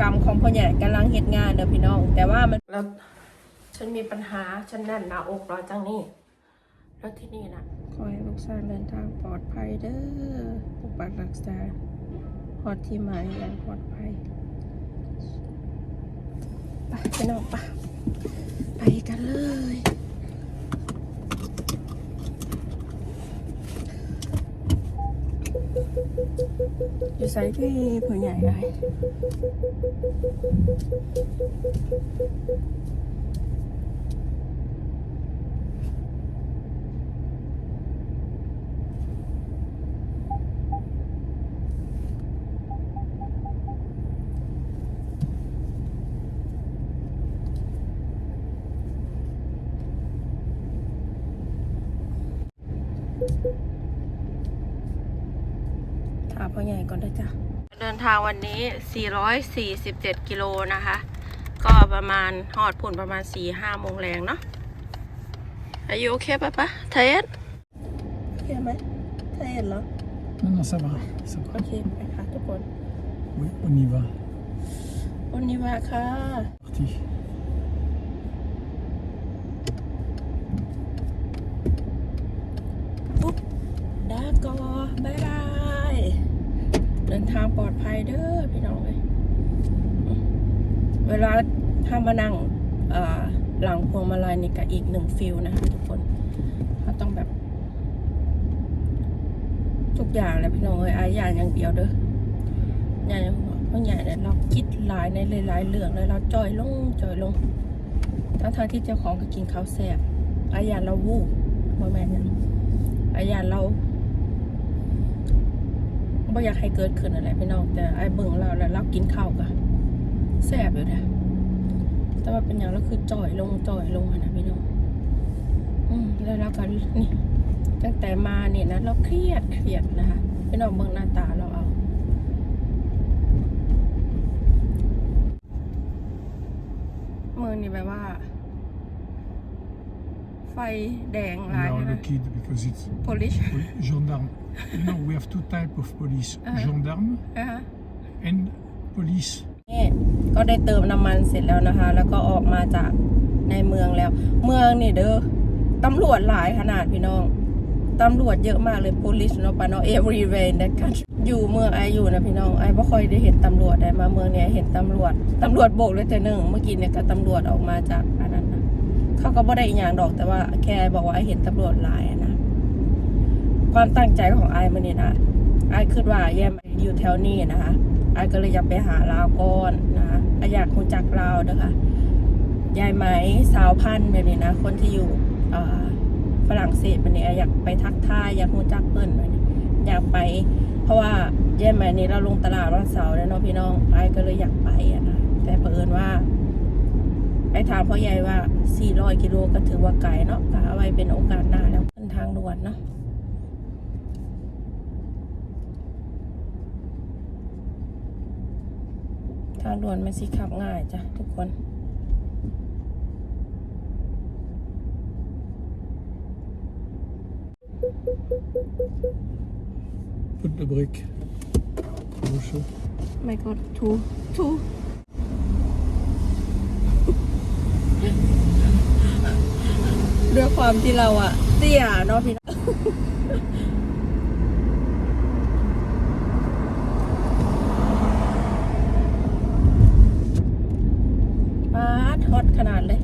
กรรมของพ่อใหญ่กำลังเฮ็ดงานเด้อพี่น้อง แต่ว่ามันแล้วฉันมีปัญหาฉันแน่นหน้าอกรอจังนี่แล้วที่นี่นะขอให้ลูกสาวเดินทางปลอดภัยเด้อปกปักรักษาพอดที่หมายอย่างปลอดภัยไปพี่น้องไปไปกันเลย อยู่ใส่ที่ผู้ ใหญ่ได้ถามพ่อใหญ่ก่อนเด้อจ้ะเดินทางวันนี้ 447 กิโลนะคะ ก็ประมาณหอดผุ่นประมาณ 4-5โมงแรงเนาะอายุโอเคปะปะเทสโอเคไหมเทสเหรอ Non, non, ça va. Ça โอ va. เคไปค่ะทุกคน Oui, on y va. วันนี้ว่าค่ะ Parti. ปุ๊บดากอบายบายเดินทางปลอดภัยเด้อพี่น้องเลยเวลาถ้ามานั่งหลังพวงมาลัยนี่ก็อีกหนึ่งฟิลนะทุกคนเขาต้องแบบ ทุกอย่างเลยพี่น้องเอ้ยอายอย่างอย่างเดียวเด้ออย่างอย่างเพราะอย่เนี่ยเราคิดหลายในหลายๆเรื่องเลยเราจอยลงจอยลงทั้งทางที่เจ้าของก็กินข้าวแซ่บอายอย่างเราวูบบ่แม่นยังอายอย่างเรา บ่อยากให้เกิดขึ้นอะไรพี่น้องแต่ไอ้เบิ่งเราแล้วเรากินข้าวก็แซ่บอยู่นะแต่ว่าเป็นอย่างเราคือจ่อยลงจ่อยลงนะพี่น้องอืมแล้วเราก็นี่ตั้งแต่มาเนี่ยนะเราเครียดเครียดนะคะไปนอกเมืองหน้าตาเราเอาเมือนี่แบบว่า ฟแดงห We ลาย are นะ lucky because it's โพลิช pol- gendarme. You know, we have two type of police: gendarme นะคะ and police. นี่ก็ได้เติมน้ำมันเสร็จแล้วนะคะ แล้วก็ออกมาจากในเมืองแล้ว เมืองนี่เด้อตำรวจหลายขนาดพี่น้อง ตำรวจเยอะมากเลย police เนาะปะเนาะ everywhere in that c o u n t อยู่เมืองไออยู่นะพี่น้องไอบ่ค่อยได้เห็นตำรวจได้มาเมืองเนี้ยเห็นตำรวจ ตำรวจโบกเลยแต่หนึ่งเมื่อกี้เนี่ยก็ตำรวจออกมาจากอันนั้น เขาก็บ่ได้อีหย่างดอกแต่ว่าแค่บอกว่าไอเห็นตำรวจหลายนะความตั้งใจของไอมันนี่ยนะไอคิดว่าแย่มาอยู่แถวนี้นะคะไอก็เลยอยากไปหาลาวก่อนนะคะไออยากรู้จักลาวเด้อค่ะยายไหมสาวพันธุ์เดี๋ยวนี้นะคนที่อยู่ฝรั่งเศสมันเนี่ยอยากไปทักทายอยากรู้จักเพิ่นมันยอยากไป เพราะว่าแย่ไหมนี้เราลงตลาดวันเสาร์แล้วเนาะพี่น้องไอก็เลยอยากไปอะนะแต่เผอิญว่า ถามพ่อใหญ่ว่า 400 กิโลก็ถือว่าไกลเนาะก็เอาไว้เป็นโอกาสหน้าแล้วเป็นทางด่วนเนาะทางด่วนมันสิขับง่ายจ้ะทุกคน Put the brick. Bonjour. ไม่ก็ทูทู ด้วยความที่เราอะเตี้ยเนาะพี่น้องปาดฮอตขนาดเลย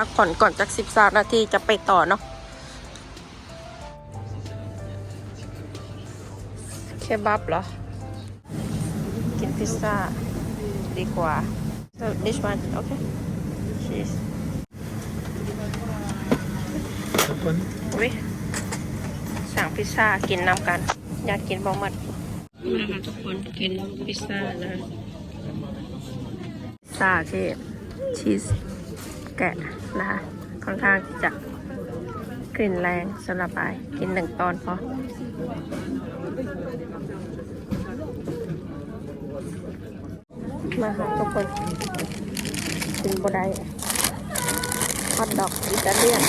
พักผ่อนก่อนจากสิบสามนาทีจะไปต่อเนาะเคบับเหรอ กินพิซซ่าดีกว่า so this one okay cheese That one? อุ้ยสั่งพิซซ่ากินน้ำกัน อยากกินบะหมัดนะคะทุกคนกินพิซซ่านะพิซซ่าที่ชีส แกะนะคะค่อนข้างจะกลิ่นแรงสำหรับไปกินหนึ่งตอนพอมาค่ะทุกคนกินบได้ฮอตดอกอิตาเลียน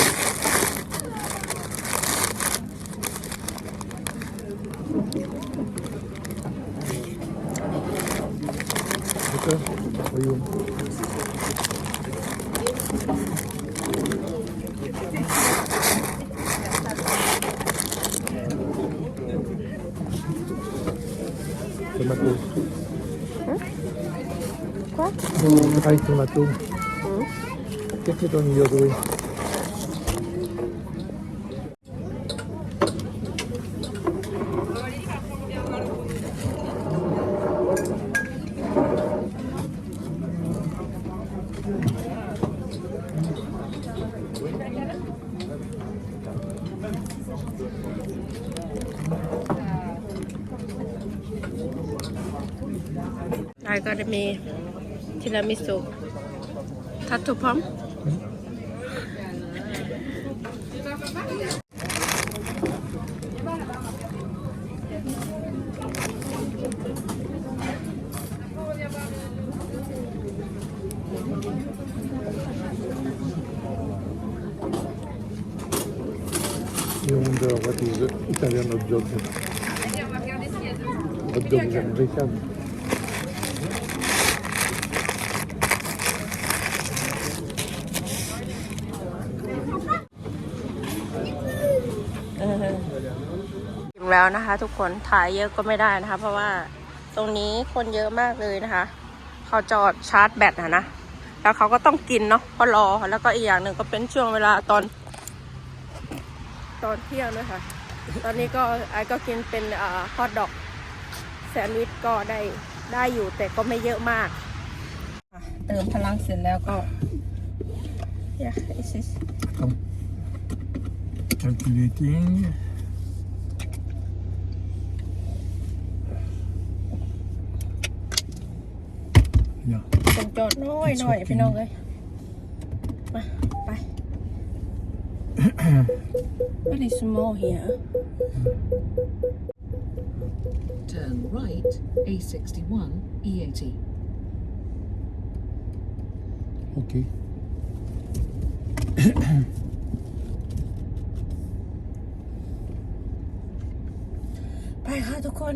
Drei Tomato. Mhm. Qu'est-ce que tu as drin? I ก็จะมีทีรามิสุทัตถุพร้อม You wonder what is Italian hot dog? Hot dog is แล้วนะคะ ทุกคนถ่ายเยอะก็ไม่ได้นะคะ เพราะว่าตรงนี้คนเยอะมากเลยนะคะ เขาจอดชาร์จแบตนะนะแล้วเขาก็ต้องกินเนาะเพราะรอแล้วก็อีกอย่างหนึ่งก็เป็นช่วงเวลาตอน ตอนเที่ยงด้วยค่ะ ตอนนี้ก็ไอ้ก็กินเป็นอ่าฮอทดอกแซนด์วิชก็ได้ได้อยู่แต่ก็ไม่เยอะมากเติมพลังเสร็จแล้วก็ yeah this is Come. Calculating. Yeah. เป็นจอดน้อยหน่อยพี่น้องเลยมาไป Very small here Turn right, A61, E80. Okay. ไปค่ะทุกคน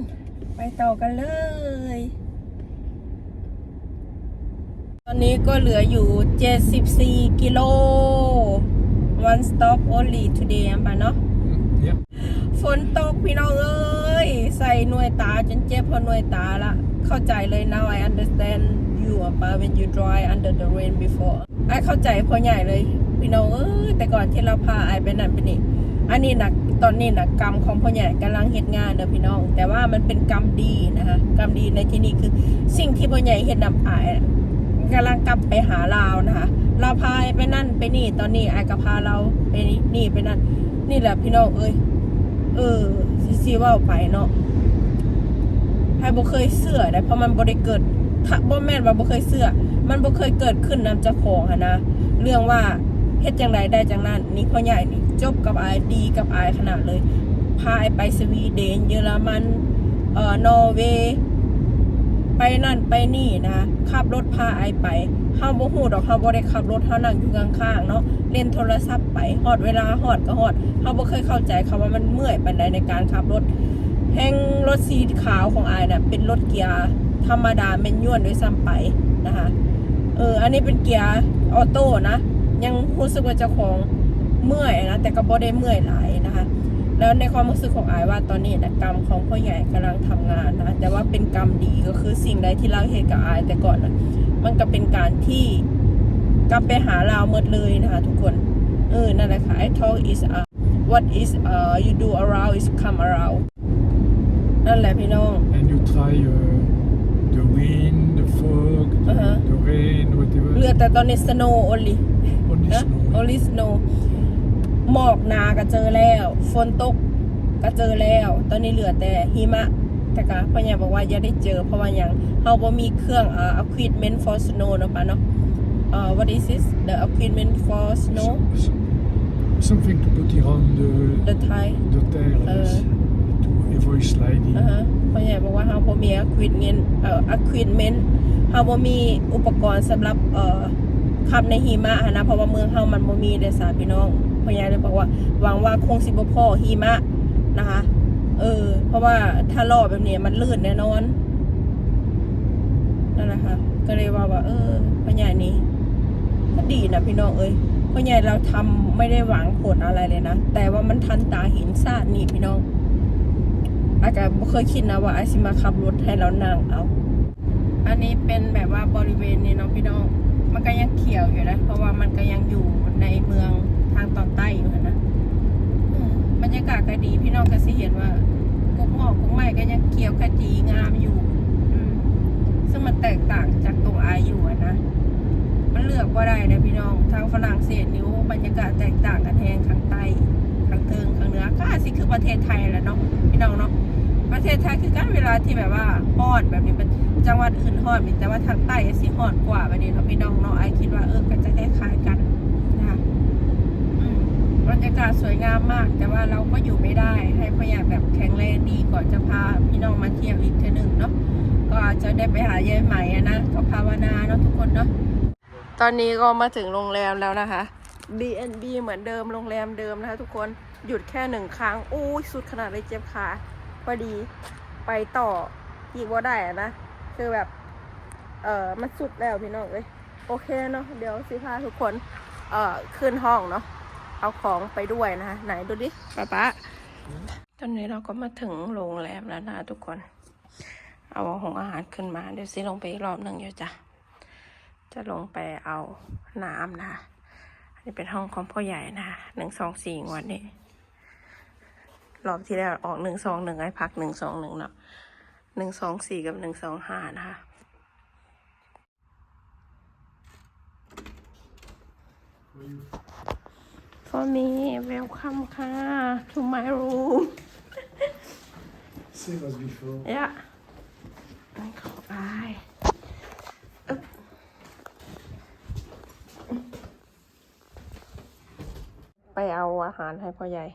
ไปต่อกันเลยต อนนี้ก็เหลืออยู่ 74 กิโล one stop only today อะปะเนาะ Yeah. ฝนตกพี่น้องเอ้ย ใส่หน่วยตาจนเจ็บเพราะหน่วยตาละ เข้าใจเลย now I understand you อะปะ when you dry under the rain before ไอเข้าใจพอใหญ่เลย พี่น้องเอ้ย แต่ก่อนที่เราพาไอไปนั่นไปนี่ อันนี้นะตอนนี้นะกรรมของพ่อใหญ่กำลังเฮ็ดงานเด้อพี่น้อง แต่ว่ามันเป็นกรรมดีนะคะกรรมดีในที่นี้คือสิ่งที่พ่อใหญ่เฮ็ดนำอายอะ กำลังกลับไปหาลาวนะคะเราพาไอ้ไปนั่นไปนี่ตอนนี้ไอ้ก็พาเราไปนี่ไปนั่น นี่แหละพี่น้องเอ้ยเออซีซีว่าไปเนาะไพ่บ่เคยเสื้อได้เพราะมันบ่ได้เกิดถ้าบ่แม่นว่าบ่เคยเสื้อมันบ่เคยเกิดขึ้นนำเจ้าของหันะเรื่องว่าเฮ็ดจังไดได้จังนั้น นี่พ่อใหญ่นี่จบกับไอายดีกับไอายขนาดเลยพาไอไปสวีเดนเยอรมันเอ่อนอร์เวย์ นั่นไปนี่นะขับรถพาไอไปเฮาบ่ฮู้ดอกเฮาบ่ได้ขับรถเฮานั่งอยู่ข้างๆเนาะเล่นโทรศัพท์ไปฮอดเวลาฮอดก็ฮอดเฮาบ่เคยเข้าใจคำว่ามันเมื่อยปานใดในการขับรถแห่งรถสีขาวของไอายน่ะเป็นรถเกียร์ธรรมดาแมนยวนด้วยซ้ำไปนะคะเอออันนี้เป็นเกียร์ออโต้นะยังรู้สึกว่าเจ้าของเมื่อยนะแต่ก็บ่ได้เมื่อยหลายนะคะ แล้วในความรู้สึกของอายว่าตอนนี้นะกรรมของพ่อใหญ่กำลังทำงานนะแต่ว่าเป็นกรรมดีก็คือสิ่งใดที่เราเห็นกับอายแต่ก่อนนะมันก็เป็นการที่กลับไปหาเราหมดเลยนะคะทุกคนเออนั่นแหละค่ะ I talk is uh, what is uh, you do around is come around นั่นแหละพี่น้อง And you try uh, the wind, the fog, the, Uh-huh. the rain, whatever. เหลือแต่ตอนนี้ snow only Only นะ snow. only snow หมอกหนาก็เจอแล้ว ฝนตกก็เจอแล้ว ตอนนี้เหลือแต่หิมะแต่ก็พ่อใหญ่บอกว่าอย่าได้เจอเพราะว่าอย่างเฮาบ่มีเครื่องอ่า equipment for snow เนาะปะเนาะอ่า what is this the equipment for snow S- s- something to put around the, the Thai the tire Uh. yes, to avoid sliding. อ่าฮะพ่อใหญ่บอกว่าเฮาบ่มี equipment เอ่อ equipment เฮาบ่มีอุปกรณ์สำหรับเอ่อขับในหิมะหั้นนะเพราะว่าเมืองเฮามันบ่มีเด้อสาพี่น้อง พ่อใหญ่เลยบอกว่าหวังว่าคงสิบพ่อหิมะนะคะ เออ เพราะว่าถ้ารอบแบบนี้มันลื่นแน่นอนนั่นแหละค่ะก็เลยว่าว่า เออพ่อใหญ่นี่ก็ดีนะพี่น้องเอ้ยพ่อใหญ่เราทำไม่ได้หวังผลอะไรเลยนะแต่ว่ามันทันตาเห็นซาดนี่พี่น้อง อาจจะไม่เคยคิดนะว่าไอซิมาขับรถให้เรานั่งเอา อันนี้เป็นแบบว่าบริเวณนี้เนาะพี่น้องมันก็ยังเขียวอยู่นะ เพราะว่ามันก็ยังอยู่ในเมือง ทางตอนใต้อยู่นะอืมบรรยากาศก็ดีพี่น้องก็สิเห็นว่ากุกหมอกกุกไม้ก็ยังเขียวขจีงามอยู่อืมซึ่งมันแตกต่างจากตรงอาอยู่อะนะมันเลือกว่าได้นะพี่น้องทางฝรั่งเศสนิ้วบรรยากาศแตกต่างกันแทงข้างใต้ข้างเทิงข้างเหนือก็อาจสิคือประเทศไทยแหละเนาะพี่น้องเนาะประเทศไทยคือการเวลาที่แบบว่าฮอดแบบนี้เป็นจังหวัดอื่นฮอดมีแต่ว่าทางใต้สิฮอดกว่าแบบนี้เนาะพี่น้องเนาะไอคิดว่าเออก็จะคล้ายๆกันนะคะอืมบ รรยากาศสวยงามมาก แต่ว่าเราก็อยู่ไม่ได้ ให้พ่อใหญ่แบบแข็งแรงดีก่อนจะพาพี่น้องมาเที่ยวอีกเทื่อหนึ่งเนาะก็อาจจะได้ไปหายายใหม่อะนะก็ภาวนาเนาะทุกคนเนาะตอนนี้ก็มาถึงโรงแรมแล้วนะคะ B&B เหมือนเดิมโรงแรมเดิมนะคะทุกคนหยุดแค่หนึ่งครั้งอู้สุดขนาดเลยเจ็บขาพอดีไปต่ออีกว่าได้นะ คือแบบ เออมันสุดแล้วพี่น้องเอ้ยโอเคเนาะเดี๋ยวสิพาทุกคน เอ่อขึ้นห้องเนาะ เอาของไปด้วยนะคะไหนดูดิป๊าป๊าตอนนี้เราก็มาถึงโรงแรมแล้วนะทุกคน เอาของอาหารขึ้นมาเดี๋ยวสิลงไปอีกรอบหนึ่งเดี๋ยวจะจะลงไปเอาน้ำนะคะอันนี้เป็นห้องของพ่อใหญ่นะคะหนึ่งสองสี่งวันนี้รอบที่แล้วออกหนึ่งสองหนึ่งไอ้พักหนึ่งสองหนึ่งเนาะหนึ่งสองสี่กับหนึ่งสองห้านะคะ for me welcome ค่ะ to my room Same as before. ยะนั่นของอายอึ๊บไปเอาอาหารให้พ่อใหญ่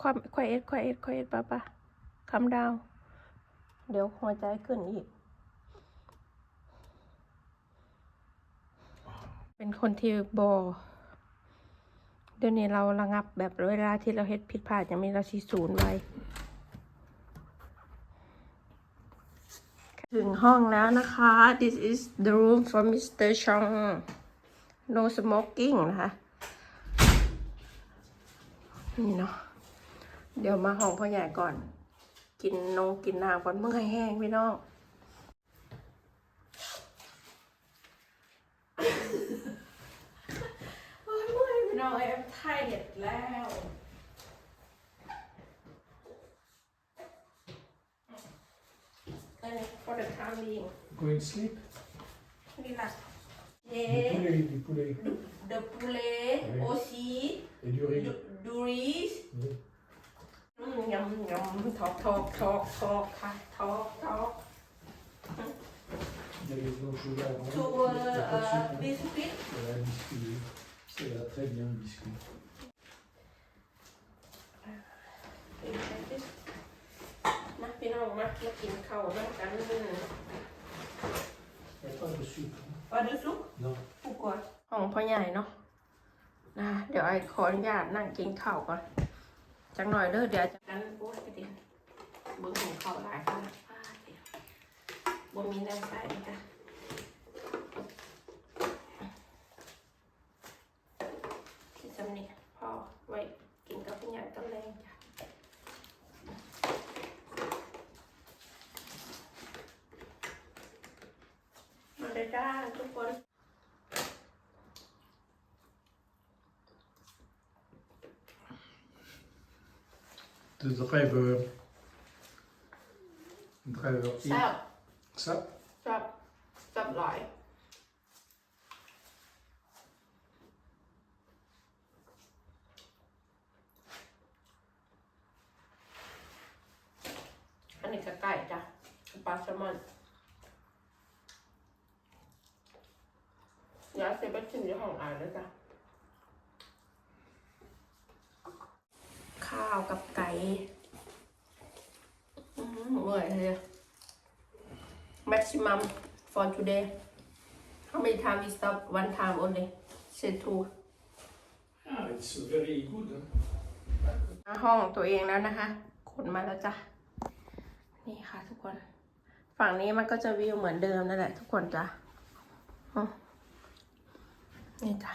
ความควายเอ็ดควายเอ็ดควายเอ็ดป้าป้าคำดาว เดี๋ยวหัวใจขึ้นอีก เป็นคนที่บอเดี๋ยวนี้เราระงับแบบเวลาที่เราเฮ็ดผิดพลาดยังมีเราชีศูนย์ไว้ ถึงห้องแล้วนะคะ this is the room for Mr. Chong no smoking นะคะ นี่เนาะ เดี๋ยวมาห้องพ่อใหญ่ก่อน กินนงกินน้ำก่อนเมื่อยแห้งพี่น้อง โอ้ยเมื่อยพี่น้อง แอบไทยเด็ดแล้ว And for the time being, Go and sleep. relax. Du Yeah, poulet, du poulet. the poulet Oui. aussi, Et du riz. du, du riz. Oui. อืมยำยำทอกทอกทอกทอกค่ะทอกทอก Il y a les blancs chocolats avant. to Il y a pas de เอ่อ sucre, hein. บิสกิต Voilà, biscuit. Oui. Ça va très bien, le biscuit. มาพี่น้องมามากินข้าวด้วยกัน Il n'y a pas de sucre. hein. ปลาดุสุก Non. ผู้กดของพ่อใหญ่เนาะนะเดี๋ยวไอ้ขออนุญาตนั่งกินข้าวก่อนจังหน่อยเด้อเดี๋ยวจากนั้นโอ้ยไปดิเบิ้งของข้าวหลายขนาดป้าเดียวบ่มีน้ำใส่จ้ะที่จำเนี่ยพอไว้กินกับพ่อใหญ่ตอนแรงจ้ะมา เลย จ้าทุกคน De druiven. Druiven. แซ่บ Sap. แซ่บแซ่บหลาย อันนี้ก็ไก่จ้ะปลาแซลมอนเดี๋ยวเซฟไปชิมที่ห้องอ่านแล้วจ้ะ ข้าวกับไก่อื้อหือเหนื่อยเลย maximum for today how many time we stop one time only say two Yeah, it's very good. Huh? มาห้องตัวเองแล้วนะคะ ขนมาแล้วจ้ะ นี่ค่ะทุกคน ฝั่งนี้มันก็จะวิวเหมือนเดิมนั่นแหละทุกคนจ้ะอืมนี่จ้ะ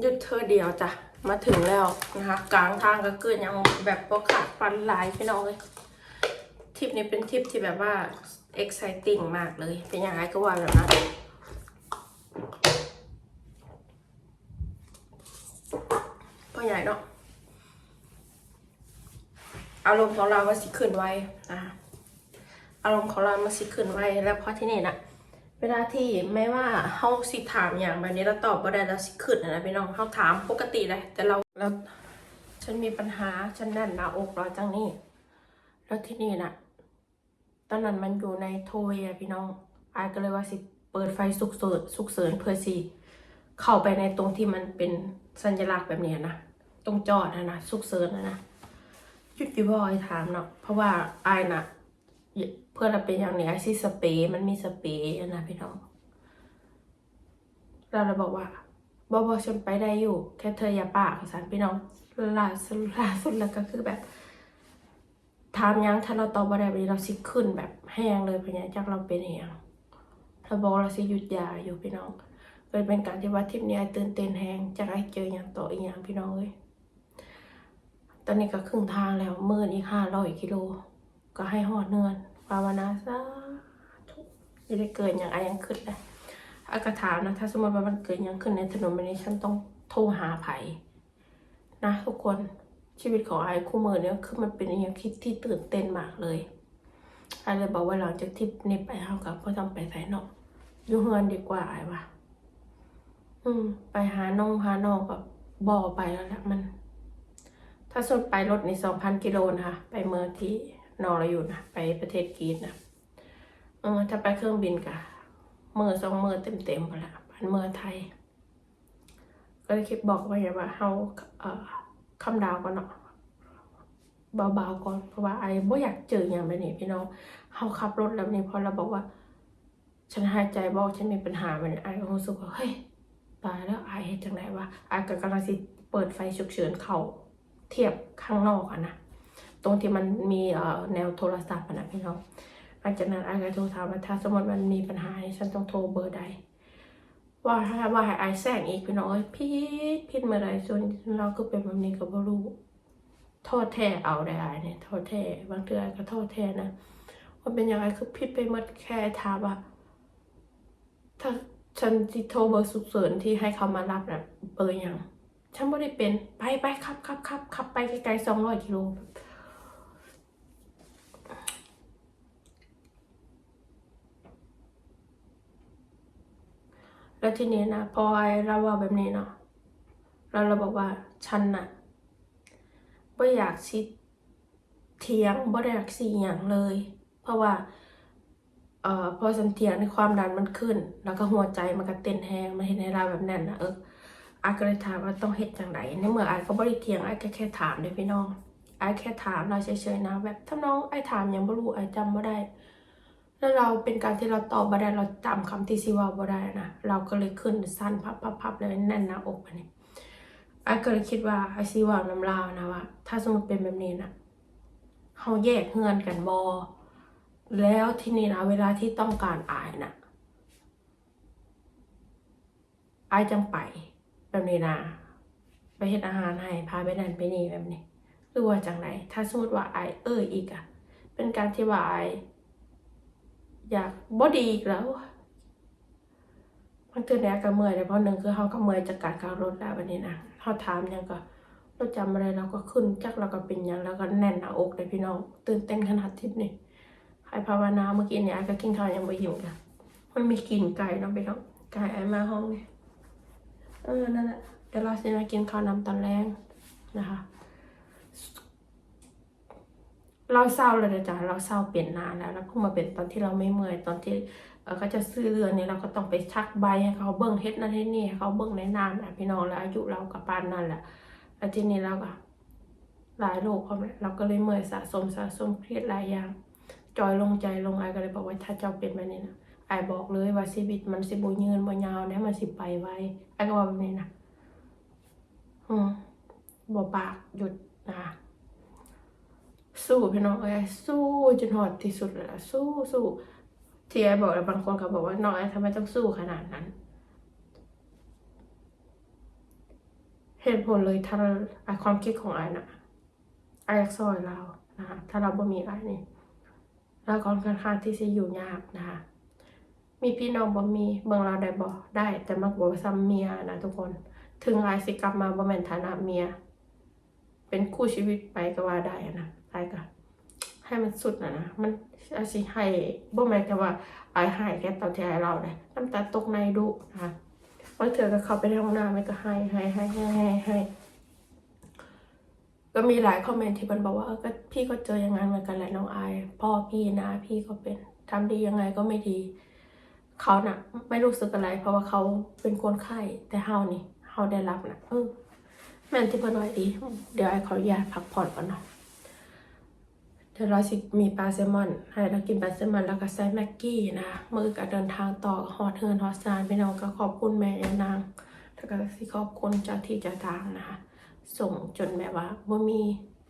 หยุดเธอเดียวจ้ะ มาถึงแล้วนะคะ กลางทางก็เกินยังแบบพวกขาดฟันหลายพี่น้องเลยทริปนี้เป็นทริปที่แบบว่า exciting มากเลย เป็นยังไงก็ว่าแบบนั้นพ่อใหญ่เนาะอารมณ์ของเราก็สิขึ้นไวนะอารมณ์ของเรามันสิขึ้นไวแล้วเพราะที่นี่นะ เวลาที่ไม่ว่าเฮาสิถามอย่างแบบนี้เราตอบก็ได้เราสิขึ้นนะพี่น้องเฮาถามปกติเลยแต่เราแล้วฉันมีปัญหาฉันแน่นหน้าอกเราจังนี้แล้วที่นี่นะตอนนั้นมันอยู่ในโทเวอะพี่น้องอายก็เลยว่าสิเปิดไฟสุกเสริญสุกเสริญเพื่อสิเข้าไปในตรงที่มันเป็นสัญลักษณ์แบบนี้นะตรงจอดนะนะสุกเสริญนะนะยุดดิบอยถามเนาะเพราะว่าไอ้ายน่ะเพื่อนเราเป็นอย่างนี้ไอซี่สเปย์มันมีสเปย์นะพี่น้องเราเลยบอกว่าบอบอฉันไปได้อยู่ แค่เธออย่าปากสารพี่น้องล่าสุดล่าสุดแล้วก็คือแบบถามยังถ้าเราตอบบ่ได้แบบนี้เราสิขึ้นแบบแห้งเลยพราะเนี่ยจากเราเป็นเองเราบอกเราสิหยุดยาอยู่พี่น้องเลยเป็นการที่ว่าทริปนี้ไอตื่นเต้นแหงจากไอเจออย่างต่ออีกอย่างพี่น้องเอ้ยตอนนี้ก็ครึ่งทางแล้วเมื่นอีกห้าร้อยกิโล ก็ให้หอดเนือน ภาวนาซาธุจะได้เกิดอย่างไอยังขึ้นเลยอากาถามนะ ถ้าสมมติว่ามันเกิดย่างขึ้นในถนนแบบนี้ฉันต้องโทรหาไผ่นะทุกคนชีวิตของไอ้คู่มือเนี่ยคือมันเป็นอย่างคิดที่ตื่นเต้นมากเลยไอ้เลยบอกว่าหลังจากทริปนี้ไปเท่ากับก็ต้องไปไสนอกอยู่เฮือนดีกว่าไอ้ว่าอืม ไปหาน้องหาน้องก็บ่อไปแล้วแหละมัน ถ้าสุดไปรถในสองพันกิโลนะคะไปเมืองที่ นอเราอยู่นะไปประเทศกรีซนะเออถ้าไปเครื่องบินกะมือสองมือเต็มเต็มๆไปละพันเมื่อไทย ก็เลยคิดบอกไว้ว่าเฮาเอ่อคำดาวก่อนเนาะเบาๆก่อนเพราะว่าไอ้บ่อยากเจออย่างแบบนี้พี่น้องเฮาขับรถแล้วนี่พอเราบอกว่า ฉันหายใจบอกฉันมีปัญหาแบบนี้ไอ้ก็รู้สึกว่าเฮ้ยตายแล้วไอายเฮ็ดจังไดวะไอายก็กำลังสิเปิดไฟฉุกเฉินเขาเทียบข้างนอกอะนะ ตรงที่มันมีเอ่อแนวโทรศัพท์นะพี่น้องหลังจากนั้นไอายก็โทรถามว่าถ้าสมมติมันมีปัญหาฉันต้องโทรเบอร์ใด ว่าให้ว่าให้ไอายแซงอีกพี่น้องเอ้ยผิดผิดเมื่อไรส่วนเราก็เป็นแบบนี้ก็บ่รู้โทษแท้เอาได้ไอายเนี่ยโทษแท้บางเทื่อก็โทษแท้นะว่าเป็นยังไงคือผิดไปหมดแค่ถามว่าถ้าฉันที่โทรเบอร์สุกเสริญที่ให้เขามารับนะเบอร์หยังฉันไม่ได้เป็นไปไปขับขับขับขับไปไกลๆสองร้อยกิโล แล้วทีนี้นะพอไอเราว่าแบบนี้เนาะเราเราบอกว่าฉันน่ะไม่อยากชิดเถียงไม่ได้อยากสีอย่างเลย เพราะว่าเอ่อพอฉันเถียงในความดันมันขึ้น แล้วก็หัวใจมันก็เต้นแรงมันเห็นในเราแบบนั้นนะเอออาก็เลยถามว่าต้องเฮ็ดจังไดในเมื่ออาก็บ่ได้เถียงอาก็แค่ถามเด้พี่น้องอาแค่ถามเราเฉยๆนะ แบบถ้าน้องไอถามยังบ่รู้ไอจำบ่ได้ แล้วเราเป็นการที่เราตอบบ่ได้เราจำคำที่สิเว่าบ่ได้นะเราก็เลยขึ้นสั้นพับๆๆเลยแน่นหน้าอกอันนี้ไอก็เลยคิดว่าไอสิเว่าน้ำลาวนะว่า ถ้าสมมติเป็นแบบนี้นะเฮาแยกเฮือนกันบ่แล้วที่นี่นะเวลาที่ต้องการอายนะอายจังไปแบบนี้นะไปเฮ็ดอาหารให้พาไปนั่นไปนี่แบบนี้หรือว่าจังไรถ้าสมมติว่าอายเอ้ยอีกอะเป็นการที่ว่าอาย อยากบ่ดีอีกแล้วบางทีเนี่ยก็เมื่อยเลยเพราะหนึ่งคือเขาก็เมื่อยจากการขับรถแล้ววันนี้นะเขาถามยังก็เราจำอะไรเราก็ขึ้นจักเราก็เป็นยังแล้วก็แน่นหน้าอกเลยพี่น้องตื่นเต้นขนาดทิพย์นี่ให้ภาวนาเมื่อกี้เนี่ยไอ้ก็กินข้าวยังไม่หิวกันมันมีกลิ่นไก่เนาะพี่น้องไก่ไอ้มาห้องเนี่ยเออนั่นแหละเดี๋ยวเราจะมากินข้าวน้ำตอนแรงนะคะ เราเศร้าเลยนะจ๊ะเราเศร้าเปลี่ยนนานแล้วแล้วเพิ่งมาเป็นตอนที่เราไม่เมื่อยตอนที่เขาจะซื้อเรือนเนี่ยเราก็ต้องไปชักใบให้เขาเบิ้งเฮ็ดนั่นเฮ็ดนี่ให้เขาเบิ้งในนานนะพี่น้องแล้วอายุเรากับปานนั่นแหละแล้วทีนี้เราก็หลายโรคเขาเนี่ยเราก็เลยเมื่อยสะสมสะสมเครียดหลายอย่าง จอยลงใจลงไอก็เลยบอกว่าถ้าเจ้าเป็นแบบนี้นะไอบอกเลยว่าชีวิตมันสิบ่ยืนบ่ยาวนะมันสิไปไวไอก็บอกแบบนี้นะอืมบ่ปากหยุดนะคะ สู้พี่น้องเอ้ยสู้จนหอดที่สุดเลยอะสู้สู้ที่ไอ้บอกแล้วบางคนเขาบอกว่าน้องไอ้ทำไมต้องสู้ขนาดนั้น เหตุผลเลยถ้าไอ้ความคิดของไอ้น่ะไอ้อยากซอยเรานะคะถ้าเราบ่มีไอ้นี่เราค่อนข้างที่จะอยู่ยากนะคะมีพี่น้องบ่มีเมืองเราได้บ่ได้ แต่มักบ่ซ้ำเมียนะทุกคน ถึงไอ้สิกลับมาบ่แม่นฐานะเมีย เป็นคู่ชีวิตไปก็ว่าได้นะ ไอ้ก็ให้มันสุดนะนะ มันอาสิให้บ่แม่แต่ว่าไอ้ให้แค่ตอนที่ไอ้เราเลยน้ำตาตกในดุนะคะบางเถื่อก็เข้าไปในห้องน้ำมันก็ให้ให้ให้ให้ให้ให้ก็มีหลายคอมเมนต์ที่มันบอกว่าก็พี่ก็เจออย่างนั้นเหมือนกันแหละน้องอายพ่อพี่นะพี่ก็เป็นทำดียังไงก็ไม่ดีเขาน่ะ ไม่รู้สึกอะไร เพราะว่าเขาเป็นคนไข้แต่เฮานี่เฮาได้รับนะเออแม่นที่เพิ่นไว้ดี เดี๋ยวไอ้ขออนุญาตพักผ่อนก่อนเนาะ ดี๋ยวเราสิมีปลาแซลมอน ให้เรากินปลาแซลมอนแล้วก็ใส่แม็กกี้นะมือก็เดินทางต่อฮอดเฮือนฮอดซานพี่น้องก็ขอบคุณแม่ยานางแล้วก็สิขอบคุณเจ้าที่เจ้าทางนะคะ ส่งจนแบบว่าบ่มี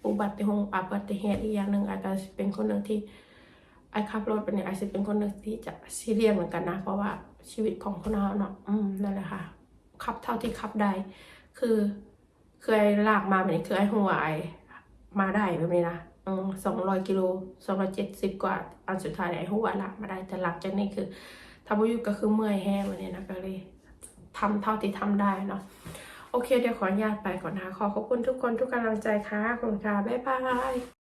อุบัติเหตุอุบัติเหตุอีกอย่างหนึ่งอาจจะเป็นคนหนึ่งที่ไอ้ขับรถไปเนี่ยอาจจะเป็นคนหนึ่งที่จะซีเรียสเหมือนกันนะ เพราะว่าชีวิตของคนเราเนาะอืมนั่นแหละค่ะขับเท่าที่ขับได้ คือเคยลากมาแบบนี้คือไอ้หัวไอมาได้แบบนี้นะ สองร้อยกิโลสองร้อยเจ็ดสิบกว่า อันสุดท้ายไอ้หัวหลักมาได้ แต่หลักจากนี้คือทำอยู่ก็คือเมื่อยแห้งแบบนี้นะก็เลยทำเท่าที่ทำได้เนาะโอเค เดี๋ยวขออนุญาตไปก่อนนะคะขอขอบคุณทุกคนทุกกำลังใจค่ะขอบคุณค่ะ บ๊ายบาย